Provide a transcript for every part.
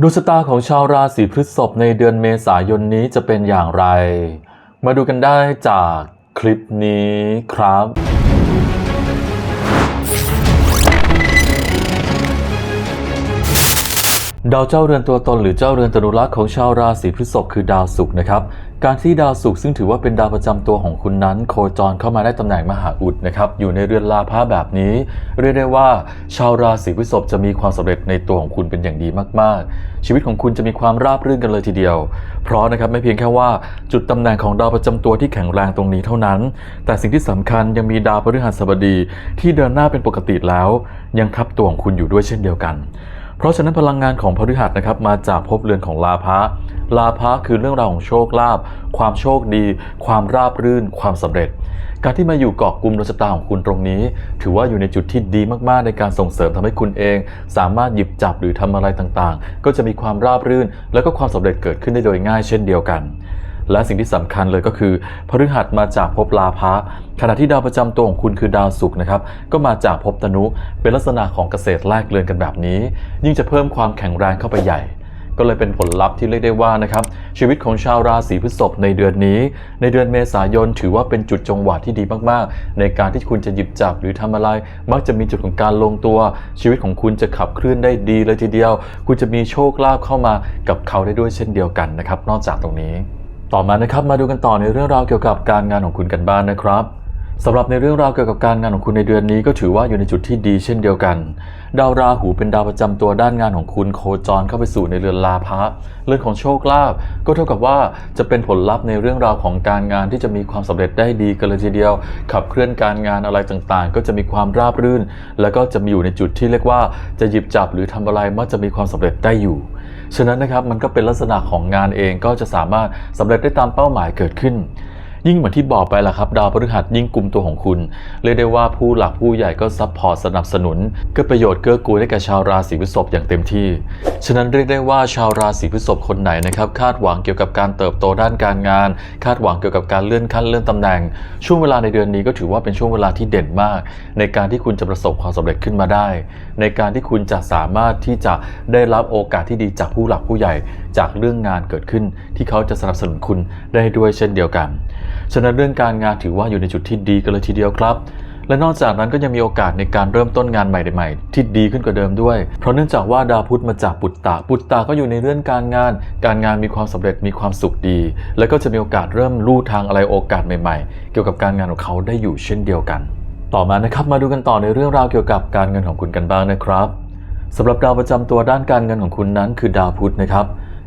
ดวงชะตาของชาวราศีพฤษภในเดือนเมษายนนี้จะเป็นอย่างไร มาดูกันได้จากคลิปนี้ครับ ดาวเจ้าเรือนตัวตนหรือเจ้าเรือนตนุรักษ์ของชาวราศีพฤษภคือดาวศุกร์นะครับ การที่ดาวศุกร์ซึ่งถือว่าเป็นดาวประจำตัวของคุณนั้น โคจรเข้ามาได้ตำแหน่งมหาอุดนะครับอยู่ในเรือนลาภะแบบนี้ เรียกได้ว่า ชาวราศีพฤษภจะมีความสำเร็จในตัวของคุณเป็นอย่างดีมากๆ ชีวิตของคุณจะมีความราบรื่นกันเลยทีเดียว เพราะนะครับไม่เพียงแค่ว่าจุดตำแหน่งของดาวประจำตัวที่แข็งแรงตรงนี้เท่านั้น แต่สิ่งที่สำคัญยังมีดาวพฤหัสบดีที่เดินหน้าเป็นปกติแล้ว ยังทับตัวของคุณอยู่ด้วยเช่นเดียวกัน ราะฉะนั้นพลังงานของพฤหัสนะครับมาจากภพเรือนของลาภะลาภะคือเรื่องราวของโชคลาภความโชคดี ความราบรื่น ความสำเร็จ การที่มาอยู่เกาะกลุ่มดวงชะตาของคุณตรงนี้ ถือว่าอยู่ในจุดที่ดีมากๆ ในการส่งเสริมทำให้คุณเอง สามารถหยิบจับหรือทำอะไรต่างๆ ก็จะมีความราบรื่น แล้วก็ความสำเร็จเกิดขึ้นได้โดยง่ายเช่นเดียวกัน และสิ่งที่สำคัญเลยก็คือพฤหัสมาจากภพลาภะขณะที่ดาวประจำตัวของคุณคือดาวศุกร์นะครับ ก็มาจากภพตนุเป็นลักษณะของเกษตรแลกเรือนกันแบบนี้ ยิ่งจะเพิ่มความแข็งแรงเข้าไปใหญ่ก็เลยเป็นผลลัพธ์ที่เรียกได้ว่านะครับชีวิตของชาวราศีพฤษภในเดือนนี้ ในเดือนเมษายนถือว่าเป็นจุดจังหวะที่ดีมากๆ ในการที่คุณจะหยิบจับหรือทำอะไร มักจะมีจุดของการลงตัว ชีวิตของคุณจะขับเคลื่อนได้ดีเลยทีเดียว คุณจะมีโชคลาภเข้ามากับเขาได้ด้วยเช่นเดียวกันนะครับ นอกจากตรงนี้ ต่อมานะครับมาดูกันต่อในเรื่องราวเกี่ยวกับการงานของคุณกันบ้างนนะครับสำหรับในเรื่องราวเกี่ยวกับการงานของคุณในเดือนนี้ก็ถือว่าอยู่ในจุดที่ดีเช่นเดียวกัน ดาวราหูเป็นดาวประจำตัวด้านงานของคุณโคจรเข้าไปสู่ในเรือนลาภะเรื่อนของโชคลาภก็เท่ากับว่าจะเป็นผลลัพธ์ในเรื่องราวของการงานที่จะมีความสำเร็จได้ดีกันเลยทีเดียว ขับเคลื่อนการงานอะไรต่างๆ ก็จะมีความราบรื่น แล้วก็จะมีอยู่ในจุดที่เรียกว่าจะหยิบจับหรือทำอะไรมักจะมีความสำเร็จได้อยู่ ฉะนั้นนะครับมันก็เป็นลักษณะของงานเองก็จะสามารถสำเร็จได้ตามเป้าหมายเกิดขึ้น ยิ่งเหมือนที่บอกไปละครับ ดาวพฤหัสยิ่งกลุ่มตัวของคุณ เรียกได้ว่าผู้หลักผู้ใหญ่ก็ซัพพอร์ตสนับสนุนเก็ประโยชน์เกื้อกูลให้แก่ชาวราศีพฤษภอย่างเต็มที่ ฉะนั้นเรียกได้ว่าชาวราศีพฤษภคนไหนนะครับคาดหวังเกี่ยวกับการเติบโตด้านการงาน คาดหวังเกี่ยวกับการเลื่อนขั้นเลื่อนตำแหน่ง ช่วงเวลาในเดือนนี้ก็ถือว่าเป็นช่วงเวลาที่เด่นมาก ในการที่คุณจะประสบความสำเร็จขึ้นมาได้ ในการที่คุณจะสามารถที่จะได้รับโอกาสที่ดีจากผู้หลักผู้ใหญ่ จากเรื่องงานเกิดขึ้น ที่เขาจะสนับสนุนคุณได้ด้วยเช่นเดียวกัน ฉะนั้นเรื่องการงานถือว่าอยู่ในจุดที่ดีกันเลยทีเดียวครับ และนอกจากนั้นก็ยังมีโอกาสในการเริ่มต้นงานใหม่ๆที่ดีขึ้นกว่าเดิมด้วย เพราะเนื่องจากว่าดาวพุธมาจากปุตตะ ปุตตะก็อยู่ในเรื่องการงาน การงานมีความสำเร็จมีความสุขดี และก็จะมีโอกาสเริ่มลู่ทางอะไรโอกาสใหม่ๆ เกี่ยวกับการงานของเขาได้อยู่เช่นเดียวกัน ต่อมานะครับมาดูกันต่อในเรื่องราวเกี่ยวกับการเงินของคุณกันบ้างนะครับสำหรับดาวประจำตัวด้านการเงินของคุณนั้นคือดาวพุธนะครับ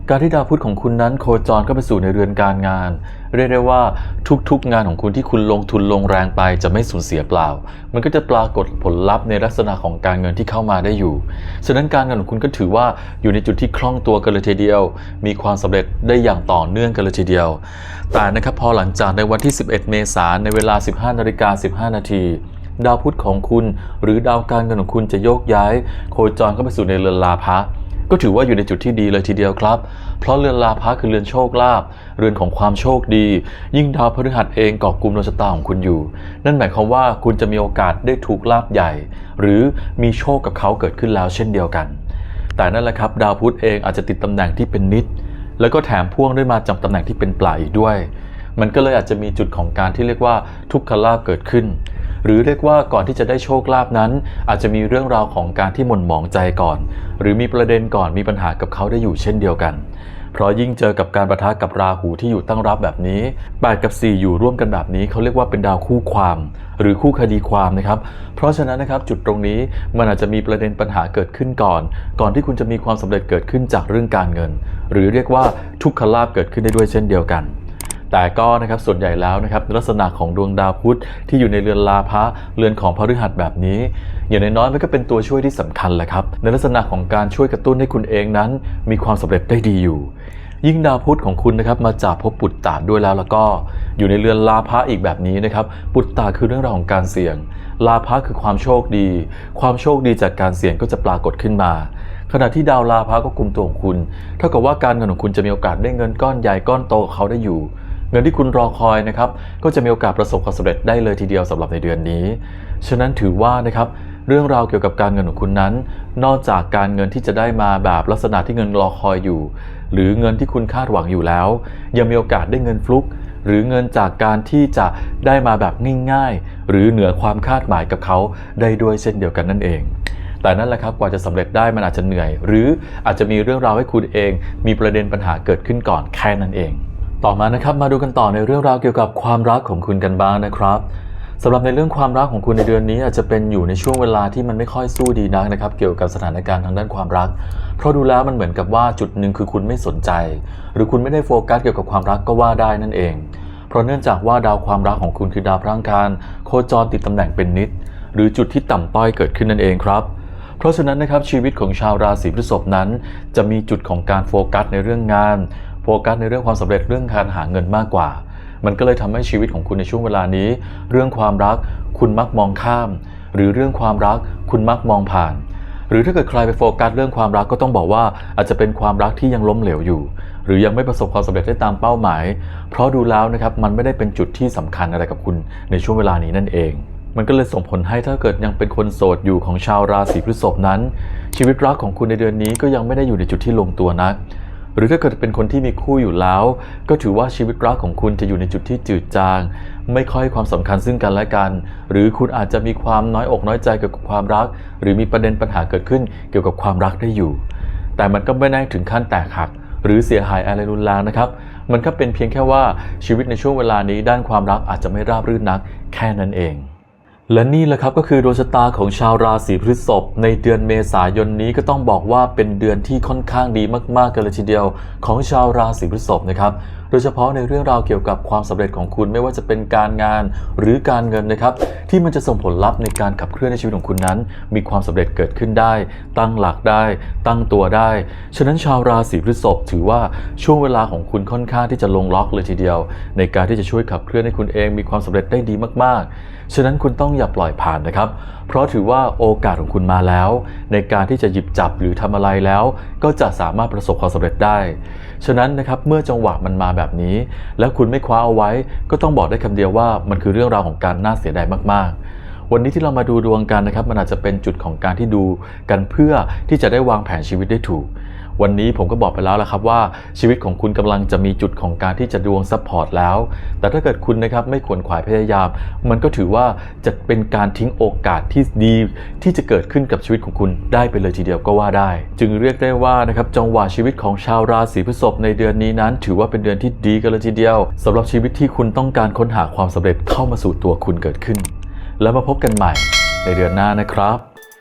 การที่ดาวพุธของคุณนั้นโคจรเข้าไปสู่ในเรือนการงาน เรียกได้ว่าทุกๆ งานของคุณที่คุณลงทุนลงแรงไปจะไม่สูญเสียเปล่า มันก็จะปรากฏผลลัพธ์ในลักษณะของการเงินที่เข้ามาได้อยู่ฉะนั้นการเงินของคุณก็ถือว่าอยู่ในจุดที่คล่องตัวกันเลยทีเดียว มีความสำเร็จได้อย่างต่อเนื่องกันเลยทีเดียว แต่นะครับพอหลังจากในวันที่ 11 เมษายนในเวลา 15นาฬิกา15 นาทีดาวพุธของคุณ หรือดาวการเงินของคุณจะโยกย้าย โคจรเข้าไปสู่ในเรือนลาภะ ก็ถือว่าอยู่ในจุดที่ดีเลยทีเดียวครับ เพราะเรือนลาภะคือเรือนโชคลาภ เรือนของความโชคดี ยิ่งดาวพฤหัสเองเกาะกลุ่มดวงชะตาของคุณอยู่ นั่นหมายความว่าคุณจะมีโอกาสได้ถูกลาภใหญ่ หรือมีโชคกับเขาเกิดขึ้นแล้วเช่นเดียวกัน แต่นั่นแหละครับ ดาวพุธเองอาจจะติดตำแหน่งที่เป็นนิด แล้วก็แถมพ่วงด้วยมาจากตำแหน่งที่เป็นปลายอีกด้วย มันก็เลยอาจจะมีจุดของการที่เรียกว่าทุกขลาภเกิดขึ้น หรือเรียกว่าก่อนที่จะได้โชคลาภนั้น อาจจะมีเรื่องราวของการที่หม่นหมองใจก่อน หรือมีประเด็นก่อนมีปัญหากับเขาได้อยู่เช่นเดียวกัน เพราะยิ่งเจอกับการประทะกับราหูที่อยู่ตั้งรับแบบนี้8กับ 4 อยู่ร่วมกันแบบนี้เขาเรียกว่าเป็นดาวคู่ความ หรือคู่คดีความนะครับ เพราะฉะนั้นนะครับจุดตรงนี้มันอาจจะมีประเด็นปัญหาเกิดขึ้นก่อน ก่อนที่คุณจะมีความสำเร็จเกิดขึ้นจากเรื่องการเงิน หรือเรียกว่าทุกขลาภเกิดขึ้นได้ด้วยเช่นเดียวกัน แต่ก็นะครับส่วนใหญ่แล้วนะครับลักษณะของดวงดาวพุธที่อยู่ในเรือนลาภะเรือนของพฤหัสแบบนี้ อย่างน้อยๆมันก็เป็นตัวช่วยที่สำคัญแหละครับในลักษณะของการช่วยกระตุ้นให้คุณเองนั้น มีความสำเร็จได้ดีอยู่ยิ่งดาวพุธของคุณนะครับมาจากภพปุตตาด้วยแล้วแล้วก็อยู่ในเรือนลาภะอีกแบบนี้นะครับปุตตาคือเรื่องราวของการเสี่ยง ลาภะคือความโชคดี ความโชคดีจากการเสี่ยงก็จะปรากฏขึ้นมา ขณะที่ดาวลาภะก็กลุ่มตัวของคุณ เท่ากับว่าการเงินของคุณจะมีโอกาสได้เงินก้อนใหญ่ก้อนโตกับเขาได้อยู่ เงินที่คุณรอคอยนะครับก็จะมีโอกาสประสบความสำเร็จได้เลยทีเดียวสำหรับในเดือนนี้ ฉะนั้นถือว่านะครับเรื่องราวเกี่ยวกับการเงินของคุณนั้น นอกจากการเงินที่จะได้มาแบบลักษณะที่เงินรอคอยอยู่ หรือเงินที่คุณคาดหวังอยู่แล้ว ยังมีโอกาสได้เงินฟลุก หรือเงินจากการที่จะได้มาแบบง่ายๆ หรือเหนือความคาดหมายกับเขาได้ด้วยเช่นเดียวกันนั่นเองแต่นั่นแหละครับกว่าจะสำเร็จได้มันอาจจะเหนื่อย หรืออาจจะมีเรื่องราวให้คุณเอง มีประเด็นปัญหาเกิดขึ้นก่อนแค่นั้นเอง ต่อมานะครับมาดูกันต่อในเรื่องราวเกี่ยวกับความรักของคุณกันบ้างนะครับสำหรับในเรื่องความรักของคุณในเดือนนี้อาจจะเป็นอยู่ในช่วงเวลาที่มันไม่ค่อยสู้ดีนักนะครับ เกี่ยวกับสถานการณ์ทางด้านความรัก เพราะดูแล้วมันเหมือนกับว่าจุดหนึ่งคือคุณไม่สนใจ หรือคุณไม่ได้โฟกัสเกี่ยวกับความรักก็ว่าได้นั่นเอง เพราะเนื่องจากว่าดาวความรักของคุณคือดาวพระอังคารโคจรติดตำแหน่งเป็นนิด หรือจุดที่ต่ำต้อยเกิดขึ้นนั่นเองครับเพราะฉะนั้นนะครับชีวิตของชาวราศีพฤษภนั้น จะมีจุดของการโฟกัสในเรื่องงาน โฟกัสในเรื่องความสำเร็จเรื่องการหาเงินมากกว่า มันก็เลยทำให้ชีวิตของคุณในช่วงเวลานี้ เรื่องความรักคุณมักมองข้าม หรือเรื่องความรักคุณมักมองผ่าน หรือถ้าเกิดใครไปโฟกัสเรื่องความรักก็ต้องบอกว่าอาจจะเป็นความรักที่ยังล้มเหลวอยู่ หรือยังไม่ประสบความสำเร็จได้ตามเป้าหมาย เพราะดูแล้วนะครับมันไม่ได้เป็นจุดที่สำคัญอะไรกับคุณในช่วงเวลานี้นั่นเองมันก็เลยส่งผลให้ถ้าเกิดยังเป็นคนโสดอยู่ของชาวราศีพฤษภนั้น ชีวิตรักของคุณในเดือนนี้ก็ยังไม่ได้อยู่ในจุดที่ลงตัวนัก หรือถ้าเกิดเป็นคนที่มีคู่อยู่แล้ว ก็ถือว่าชีวิตรักของคุณจะอยู่ในจุดที่จืดจาง ไม่ค่อยความสำคัญซึ่งกันและกัน หรือคุณอาจจะมีความน้อยอกน้อยใจเกี่ยวกับความรัก หรือมีประเด็นปัญหาเกิดขึ้นเกี่ยวกับความรักได้อยู่ แต่มันก็ไม่ได้ถึงขั้นแตกหัก หรือเสียหายอะไรรุนแรงนะครับ มันก็เป็นเพียงแค่ว่าชีวิตในช่วงเวลานี้ด้านความรักอาจจะไม่ราบรื่นนัก แค่นั้นเอง และนี่แหละครับก็คือดวงชะตาของชาวราศีพฤษภในเดือนเมษายนนี้ก็ต้องบอกว่าเป็นเดือนที่ค่อนข้างดีมากๆกันเลยทีเดียว ของชาวราศีพฤษภนะครับโดยเฉพาะในเรื่องราวเกี่ยวกับความสำเร็จของคุณไม่ว่าจะเป็นการงานหรือการเงินนะครับ ที่มันจะส่งผลลัพธ์ในการขับเคลื่อนในชีวิตของคุณนั้น มีความสำเร็จเกิดขึ้นได้ ตั้งหลักได้ ตั้งตัวได้ ฉะนั้นชาวราศีพฤษภถือว่าช่วงเวลาของคุณค่อนข้างที่จะลงล็อกเลยทีเดียว ในการที่จะช่วยขับเคลื่อนให้คุณเองมีความสำเร็จได้ดีมาก ๆ ฉะนั้นคุณต้องอย่าปล่อยผ่านนะครับ เพราะถือว่าโอกาสของคุณมาแล้ว ในการที่จะหยิบจับหรือทำอะไรแล้ว ก็จะสามารถประสบความสำเร็จได้ ฉะนั้นนะครับเมื่อจังหวะมันมาแบบนี้ แล้วคุณไม่คว้าเอาไว้ ก็ต้องบอกได้คำเดียวว่ามันคือเรื่องราวของการน่าเสียดายมาก ๆวันนี้ที่เรามาดูดวงกันนะครับ มันอาจจะเป็นจุดของการที่ดูกันเพื่อที่จะได้วางแผนชีวิตได้ถูก วันนี้ผมก็บอกไปแล้วละครับว่าชีวิตของคุณกำลังจะมีจุดของการที่จะดวงซัพพอร์ตแล้ว แต่ถ้าเกิดคุณนะครับไม่ขวนขวายพยายาม มันก็ถือว่าจะเป็นการทิ้งโอกาสที่ดี ที่จะเกิดขึ้นกับชีวิตของคุณได้ไปเลยทีเดียวก็ว่าได้ จึงเรียกได้ว่านะครับจังหวะชีวิตของชาวราศีพฤษภในเดือนนี้นั้น ถือว่าเป็นเดือนที่ดีกันเลยทีเดียวสำหรับชีวิตที่คุณต้องการค้นหาความสำเร็จเข้ามาสู่ตัวคุณเกิดขึ้น แล้วมาพบกันใหม่ในเดือนหน้านะครับ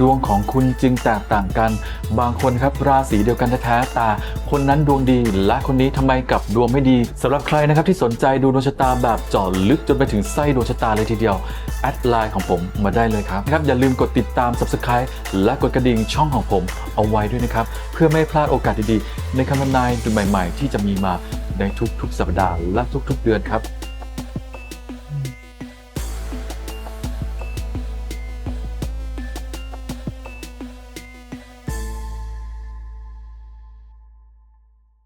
ดวงของคุณจึงแตกต่างกัน บางคนครับราศีเดียวกันแท้ๆแต่คนนั้นดวงดี และคนนี้ทำไมกลับดวงไม่ดีสำหรับใครนะครับที่สนใจดูดวงชะตาแบบเจาะลึกจนไปถึงไส้ดวงชะตาเลยทีเดียวแอดไลน์ของผมมาได้เลยครับนะครับอย่าลืมกดติดตาม Subscribe และกดกระดิ่งช่องของผมเอาไว้ด้วยนะครับ เพื่อไม่พลาดโอกาสดีๆ ในคำทำนายใหม่ ๆ ที่จะมีมาในทุกๆ สัปดาห์และทุก ๆ เดือนครับ